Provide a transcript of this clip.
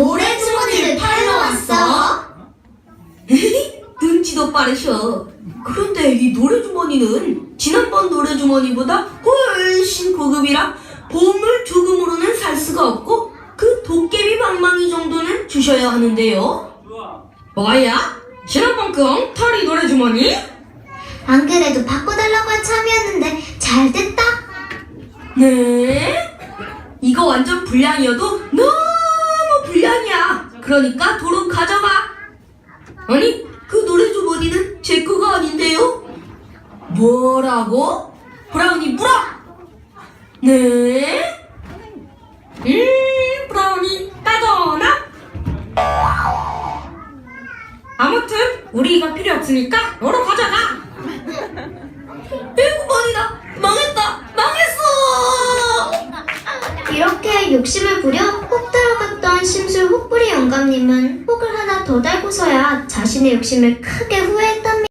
노래 주머니를 팔러 왔어? 눈치도 빠르셔. 그런데 이 노래 주머니는 지난번 노래 주머니보다 훨씬 고급이라 보물 조금으로는 살 수가 없고 그 도깨비 방망이 정도는 주셔야 하는데요. 뭐야? 지난번 그 엉터리 노래 주머니? 안 그래도 바꿔달라고 한 참이었는데 잘 됐다. 네? 이거 완전 불량이어도 너무 그러니까 도로 가져가. 아니, 그 노래 주머니는 제 거가 아닌데요? 뭐라고? 브라우니 물어! 네? 음, 브라우니 따져나? 아무튼 우리 이거 필요 없으니까 너로 가져가. 일구번이다 망했다 망했어. 이렇게 욕심을 부려 영감님은 혹을 하나 더 달고서야 자신의 욕심을 크게 후회했다.